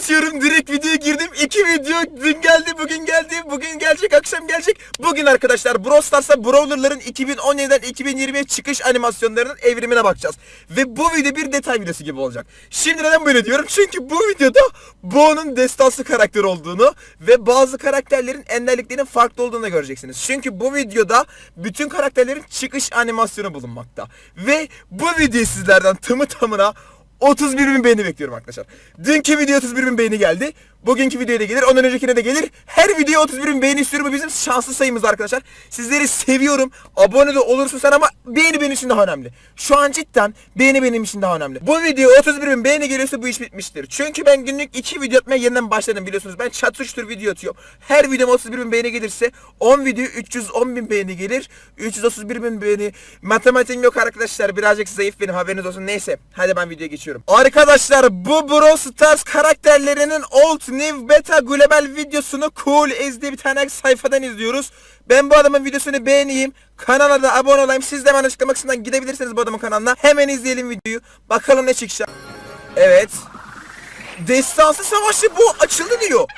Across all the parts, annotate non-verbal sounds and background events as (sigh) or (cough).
atıyorum direkt videoya girdim. İki video dün geldi bugün geldi. Bugün gelecek akşam gelecek. Bugün arkadaşlar Brawl Stars'ta Brawler'ların 2017'den 2020'ye çıkış animasyonlarının evrimine bakacağız. Ve bu video bir detay videosu gibi olacak. Şimdi neden böyle diyorum? Çünkü bu videoda Bo'nun destansı karakter olduğunu ve bazı karakterlerin enderliklerinin farklı olduğunu göreceksiniz. Çünkü bu videoda bütün karakterlerin çıkış animasyonu bulunmakta. Ve bu videoyu sizlerden tamı tamına 31 bin beğeni bekliyorum arkadaşlar. Dünkü video 31 bin beğeni geldi. Bugünkü videoya da gelir. Ondan öncekine de gelir. Her video 31 bin beğeni istiyorum. Bu bizim şanslı sayımız arkadaşlar. Sizleri seviyorum. Abone de olursun sen ama beğeni benim için daha önemli. Şu an cidden beğeni benim için daha önemli. Bu video 31 bin beğeni geliyorsa bu iş bitmiştir. Çünkü ben günlük 2 video atmaya yeniden başladım biliyorsunuz. Ben çatıştır video atıyorum. Her videom 31 bin beğeni gelirse 10 video 310 bin beğeni gelir. 331 bin beğeni. Matematiğim yok arkadaşlar. Birazcık zayıf benim haberiniz olsun. Neyse. Hadi ben videoya geçiyorum. Arkadaşlar bu Brawl Stars karakterlerinin Old New Beta Global videosunu Cool Ez diye bir tane sayfadan izliyoruz. Ben bu adamın videosunu beğeneyim. Kanala da abone olayım. Siz de hemen açıklama kısmından gidebilirsiniz bu adamın kanalına. Hemen izleyelim videoyu. Bakalım ne çıkacak. Evet. Destansı savaşı bu açıldı diyor.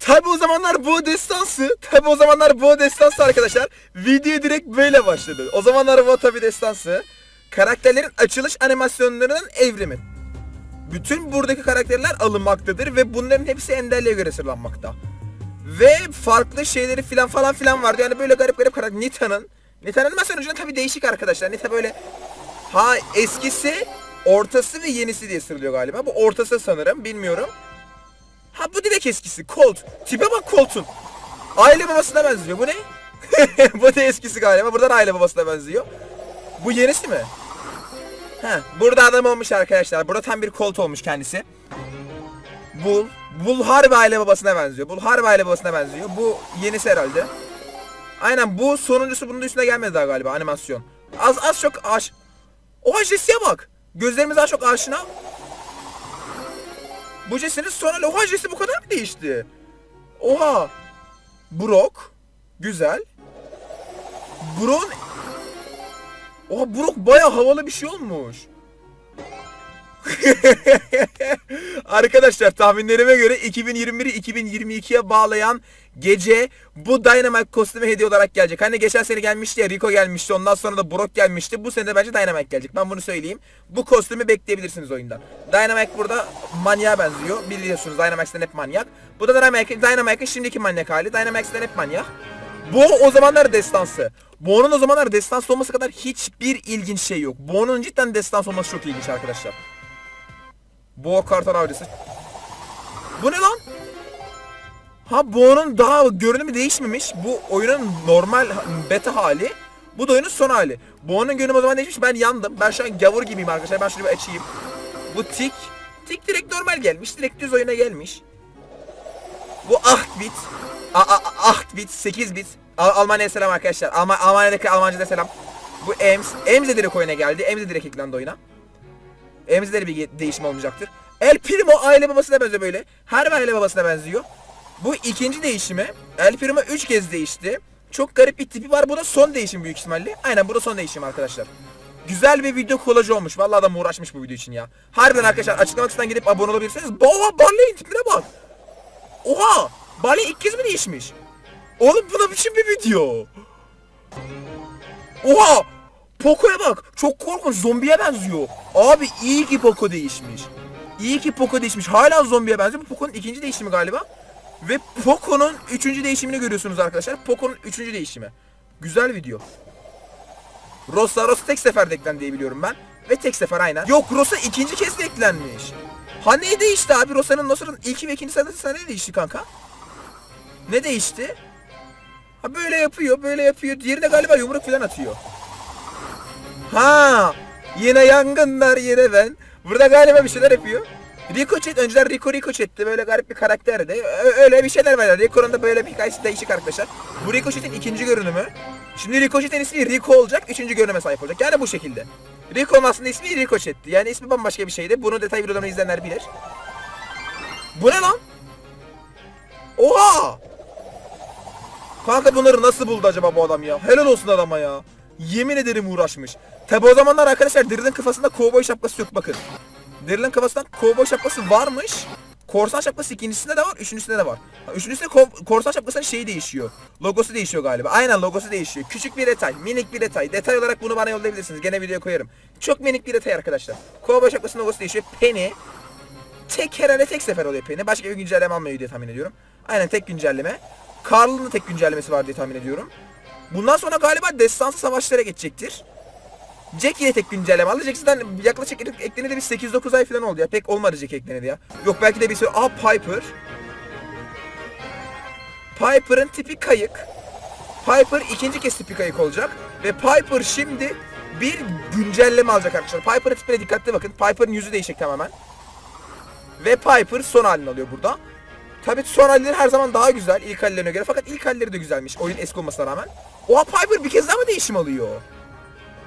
Tabi o zamanlar bu destansı, tabi o zamanlar bu destansı arkadaşlar. Video direkt böyle başladı. O zamanlar bu tabi destansı. Karakterlerin açılış animasyonlarının evrimi. Bütün buradaki karakterler alınmaktadır ve bunların hepsi enderliğe göre sırlanmakta. Ve farklı şeyleri filan falan filan vardı. Yani böyle garip garip karakter. Nita'nın. Nita'nın animasyonu tabi değişik arkadaşlar. Nita böyle ha eskisi, ortası ve yenisi diye sıralıyor galiba. Bu ortası sanırım. Bilmiyorum. Ha bu direkt eskisi. Colt. Tipe bak Colt'un. Aile babasına benziyor. Bu ne? (laughs) bu da eskisi galiba. Buradan aile babasına benziyor. Bu yenisi mi? Ha, burada adam olmuş arkadaşlar. Burada tam bir Colt olmuş kendisi. Bull. Bull harbi aile babasına benziyor. Bull harbi aile babasına benziyor. Bu yenisi herhalde. Aynen bu sonuncusu bunun üstüne gelmedi daha galiba animasyon. Az az çok aş... Oha Jesse'ye bak. Gözlerimiz daha çok aşina. Bu Jesse'nin sonra Oha Jesse bu kadar mı değişti? Oha. Brock. Güzel. Brock'un... Oha Brock baya havalı bir şey olmuş. (laughs) Arkadaşlar tahminlerime göre 2021'i 2022'ye bağlayan gece bu Dynamite kostümü hediye olarak gelecek. Hani geçen sene gelmişti ya Rico gelmişti ondan sonra da Brock gelmişti. Bu sene de bence Dynamite gelecek. Ben bunu söyleyeyim. Bu kostümü bekleyebilirsiniz oyundan. Dynamite burada manyağa benziyor. Biliyorsunuz Dynamite'den hep manyak. Bu da Dynamite, Dynamite'in şimdiki manyak hali. Dynamite'den hep manyak. Bu o zamanlar destansı. Bo'nun o zamanlar destansı olması kadar hiçbir ilginç şey yok. Bo'nun cidden destansı olması çok ilginç arkadaşlar. Boğa kartal avcısı. Bu ne lan? Ha Bo'nun daha görünümü değişmemiş. Bu oyunun normal beta hali. Bu da oyunun son hali. Bo'nun görünümü o zaman değişmiş. Ben yandım. Ben şu an gavur gibiyim arkadaşlar. Ben şunu bir açayım. Bu tik. Tik direkt normal gelmiş. Direkt düz oyuna gelmiş. Bu 8 bit. A, a, 8 bit, 8 bit. Al Almanya'ya selam arkadaşlar. Alman Almanya'daki Almancı'da selam. Bu Ems. Ems de direkt oyuna geldi. Ems de direkt eklendi oyuna. Ems'de de bir değişim olmayacaktır. El Primo aile babasına benziyor böyle. Her bir aile babasına benziyor. Bu ikinci değişimi. El Primo 3 kez değişti. Çok garip bir tipi var. Bu da son değişim büyük ihtimalle. Aynen bu da son değişim arkadaşlar. Güzel bir video kolajı olmuş. Vallahi adam uğraşmış bu video için ya. Harbiden arkadaşlar açıklama kısmından gidip abone olabilirsiniz. Oha Barley'in tipine bak. Oha. Barley ilk kez mi değişmiş? Oğlum bu ne biçim bir video? Oha! Poco'ya bak. Çok korkunç. Zombiye benziyor. Abi iyi ki Poco değişmiş. İyi ki Poco değişmiş. Hala zombiye benziyor. Bu Poco'nun ikinci değişimi galiba. Ve Poco'nun üçüncü değişimini görüyorsunuz arkadaşlar. Poco'nun üçüncü değişimi. Güzel video. Rosa, Rosa tek seferde eklendi diye biliyorum ben. Ve tek sefer aynen. Yok Rosa ikinci kez de eklenmiş. Ha ne değişti abi? Rosa'nın Rosa'nın ilki ve ikinci sırada ne değişti kanka? Ne değişti? Ha böyle yapıyor, böyle yapıyor. Diğeri de galiba yumruk falan atıyor. Ha, yine yangınlar yine ben. Burada galiba bir şeyler yapıyor. Ricochet önceden Rico Ricochet'ti böyle garip bir karakterdi. Öyle bir şeyler var. Rico'nun da böyle bir hikayesi değişik arkadaşlar. Bu Ricochet'in ikinci görünümü. Şimdi Ricochet'in ismi Rico olacak. Üçüncü görünüme sahip olacak. Yani bu şekilde. Rico'nun aslında ismi Ricochet'ti. Yani ismi bambaşka bir şeydi. Bunu detay videolarını izleyenler bilir. Bu ne lan? Oha! Kanka bunları nasıl buldu acaba bu adam ya? Helal olsun adama ya. Yemin ederim uğraşmış. Tabi o zamanlar arkadaşlar Daryl'ın kafasında kovboy şapkası yok bakın. Daryl'ın kafasında kovboy şapkası varmış. Korsan şapkası ikincisinde de var, üçüncüsünde de var. Üçüncüsünde ko- korsan şapkasının şeyi değişiyor. Logosu değişiyor galiba. Aynen logosu değişiyor. Küçük bir detay, minik bir detay. Detay olarak bunu bana yollayabilirsiniz. Gene videoya koyarım. Çok minik bir detay arkadaşlar. Kovboy şapkasının logosu değişiyor. Penny. Tek herhalde tek sefer oluyor Penny. Başka bir güncelleme almıyor diye tahmin ediyorum. Aynen tek güncelleme. Carl'ın da tek güncellemesi var diye tahmin ediyorum. Bundan sonra galiba destansı savaşlara geçecektir. Jack yine tek güncelleme aldı. Jack zaten yaklaşık eklenedi bir 8-9 ay falan oldu ya. Pek olmadı Jack eklenedi ya. Yok belki de bir süre... Aa Piper. Piper'ın tipi kayık. Piper ikinci kez tipi kayık olacak. Ve Piper şimdi bir güncelleme alacak arkadaşlar. Piper'ın tipine dikkatli bakın. Piper'ın yüzü değişecek tamamen. Ve Piper son halini alıyor burada. Tabii son halleri her zaman daha güzel ilk hallerine göre. Fakat ilk halleri de güzelmiş oyun eski olmasına rağmen. Oha Piper bir kez daha mı değişim alıyor?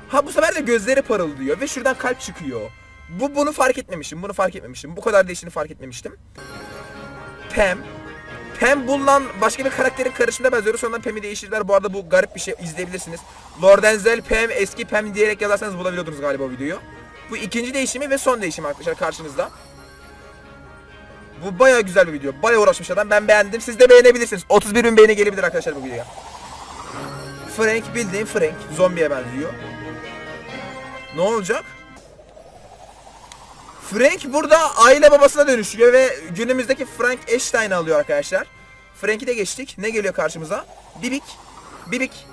Ha bu sefer de gözleri parıldıyor ve şuradan kalp çıkıyor. Bu bunu fark etmemişim. Bunu fark etmemişim. Bu kadar değiştiğini fark etmemiştim. Pam. Pam bulunan başka bir karakterin karışımına benziyor. Sonradan Pam'i değiştirdiler. Bu arada bu garip bir şey izleyebilirsiniz. Lord Enzel, Pam, eski Pam diyerek yazarsanız bulabiliyordunuz galiba o videoyu. Bu ikinci değişimi ve son değişimi arkadaşlar karşınızda. Bu baya güzel bir video. Baya uğraşmış adam. Ben beğendim. Siz de beğenebilirsiniz. 31 bin beğeni gelebilir arkadaşlar bu videoya. Frank bildiğin Frank. Zombiye benziyor. Ne olacak? Frank burada aile babasına dönüşüyor ve günümüzdeki Frank Eштein'i alıyor arkadaşlar. Frank'i de geçtik. Ne geliyor karşımıza? Bibik. Bibik.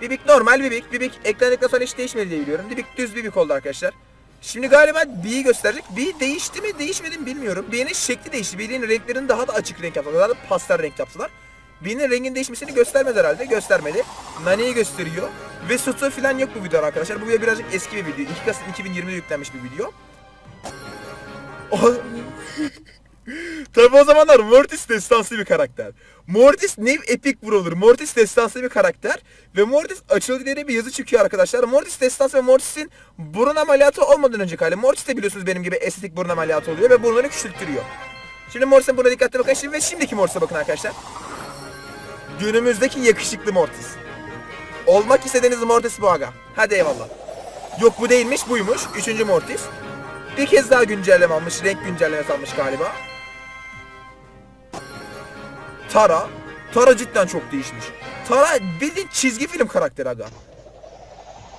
Bibik normal Bibik. Bibik eklendikten sonra hiç değişmedi diye biliyorum. Bibik düz Bibik oldu arkadaşlar. Şimdi galiba B'yi gösterecek. B değişti mi değişmedi mi bilmiyorum. B'nin şekli değişti. B'nin renklerini daha da açık renk yaptılar. Daha da pastel renk yaptılar. B'nin rengin değişmesini göstermedi herhalde. Göstermedi. Nani'yi gösteriyor. Ve Sutu falan yok bu videoda arkadaşlar. Bu video birazcık eski bir video. 2 Kasım 2020'de yüklenmiş bir video. Tabi o zamanlar Mortis destansı bir karakter. Mortis ne epik brawler. Mortis destansı bir karakter. Ve Mortis açıldı diye bir yazı çıkıyor arkadaşlar. Mortis destansı ve Mortis'in burun ameliyatı olmadan önceki hali. Mortis de biliyorsunuz benim gibi estetik burun ameliyatı oluyor ve burnunu küçülttürüyor. Şimdi Mortis'in buna dikkatli bakın. Şimdi ve şimdiki Mortis'e bakın arkadaşlar. Günümüzdeki yakışıklı Mortis. Olmak istediğiniz Mortis bu aga. Hadi eyvallah. Yok bu değilmiş buymuş. Üçüncü Mortis. Bir kez daha güncelleme almış. Renk güncellemesi almış galiba. Tara. Tara cidden çok değişmiş. Tara bildiğin çizgi film karakteri aga.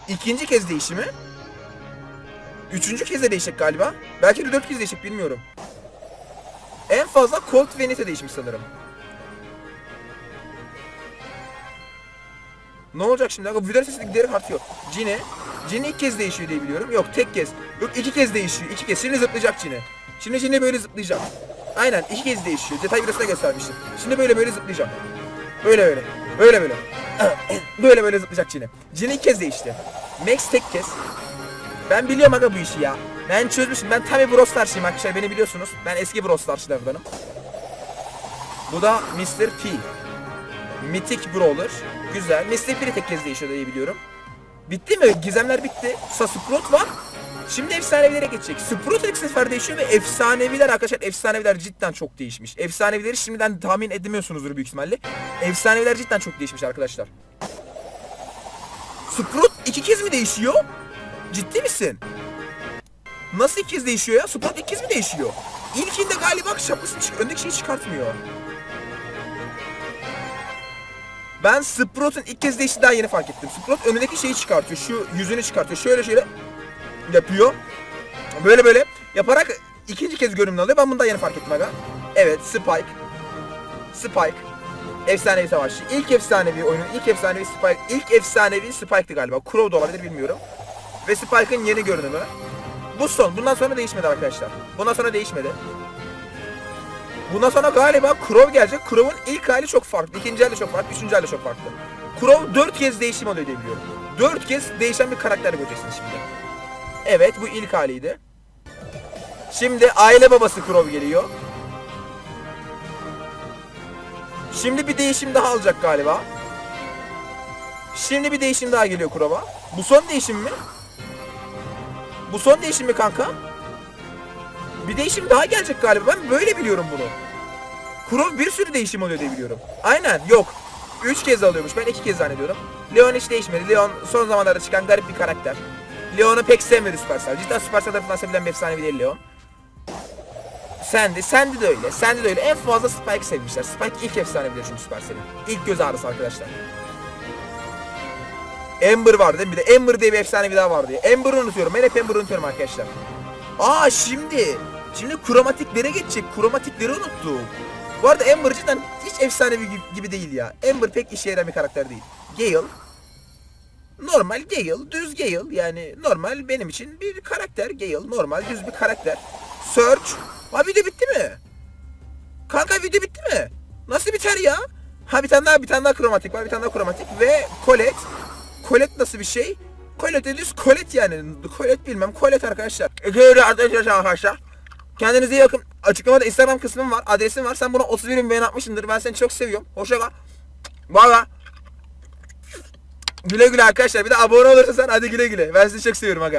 İkinci kez değişimi. Üçüncü kez de değişecek galiba. Belki de dört kez değişecek bilmiyorum. En fazla Colt Venite değişmiş sanırım. Ne olacak şimdi? Aga video sesi giderek artıyor. Cine. Cine ilk kez değişiyor diye biliyorum. Yok tek kez. Yok iki kez değişiyor. İki kez. Şimdi zıplayacak Cine. Şimdi Cine böyle zıplayacak. Aynen iki kez değişiyor. Detay videosunda göstermiştim. Şimdi böyle böyle zıplayacak. Böyle böyle. Böyle böyle. (clears throat) böyle böyle zıplayacak Cine. Cine ilk kez değişti. Max tek kez. Ben biliyorum aga bu işi ya. Ben çözmüşüm. Ben tam bir Brawl arkadaşlar. Beni biliyorsunuz. Ben eski Brawl Stars'lardanım. Bu da Mr. P. Mythic Brawler. Güzel. Mr. P de tek kez değişiyor diye biliyorum. Bitti mi? Gizemler bitti. Sa Sprout var. Şimdi efsanevilere geçecek. Sprout ilk sefer değişiyor ve efsaneviler arkadaşlar efsaneviler cidden çok değişmiş. Efsanevileri şimdiden tahmin edemiyorsunuzdur büyük ihtimalle. Efsaneviler cidden çok değişmiş arkadaşlar. Sprout iki kez mi değişiyor? Ciddi misin? Nasıl iki kez değişiyor ya? Sprout iki kez mi değişiyor? İlkinde galiba şapkasını çık öndeki şeyi çıkartmıyor. Ben Sprout'un ilk kez değiştiğini daha yeni fark ettim. Sprout önündeki şeyi çıkartıyor. Şu yüzünü çıkartıyor. Şöyle şöyle yapıyor. Böyle böyle yaparak ikinci kez görünümlü alıyor. Ben bunu da yeni fark ettim aga. Evet Spike. Spike. Efsanevi savaşçı. İlk efsanevi oyunun ilk efsanevi Spike. İlk efsanevi Spike'tı galiba. Crow da olabilir bilmiyorum. Ve Spike'ın yeni görünümü. Bu son. Bundan sonra değişmedi arkadaşlar. Bundan sonra değişmedi. Bundan sonra galiba Crow gelecek. Crow'un ilk hali çok farklı. ikinci hali çok farklı. Üçüncü hali çok farklı. Crow 4 kez değişim oluyor diye biliyorum. 4 kez değişen bir karakter göreceksiniz şimdi. Evet bu ilk haliydi. Şimdi aile babası Crow geliyor. Şimdi bir değişim daha alacak galiba. Şimdi bir değişim daha geliyor Crow'a. Bu son değişim mi? Bu son değişim mi kanka? Bir değişim daha gelecek galiba. Ben böyle biliyorum bunu. Kurov bir sürü değişim oluyor diye biliyorum. Aynen yok. 3 kez alıyormuş. Ben 2 kez zannediyorum. Leon hiç değişmedi. Leon son zamanlarda çıkan garip bir karakter. Leon'u pek sevmedi Supercell. Cidden Supercell tarafından sevilen bir efsanevi değil Leon. Sandy, Sandy de öyle. Sandy de öyle. En fazla Spike sevmişler. Spike ilk efsane bilir çünkü Supercell'in. İlk göz ağrısı arkadaşlar. Ember var değil mi? Bir de Ember diye bir efsane bir daha vardı. Ember'ı unutuyorum. Ben hep Ember'ı unutuyorum arkadaşlar. Aa şimdi. Şimdi kromatiklere geçecek. Kromatikleri unuttum. Bu arada Ember cidden hiç efsanevi gibi değil ya. Ember pek işe yarayan bir karakter değil. Gale. Normal Gale. Düz Gale. Yani normal benim için bir karakter. Gale. Normal düz bir karakter. Search. Ha video bitti mi? Kanka video bitti mi? Nasıl biter ya? Ha bir tane daha bir tane daha kromatik var. Bir tane daha kromatik ve Colette. Colette nasıl bir şey? Colette düz Colette yani. Colette bilmem. Colette arkadaşlar. Öyle arkadaşlar. Kendinize iyi bakın. Açıklamada Instagram kısmım var. Adresim var. Sen buna 31 bin beğeni atmışsındır. Ben seni çok seviyorum. Hoşça kal. Bay bay. Güle güle arkadaşlar. Bir de abone olursan hadi güle güle. Ben sizi çok seviyorum aga.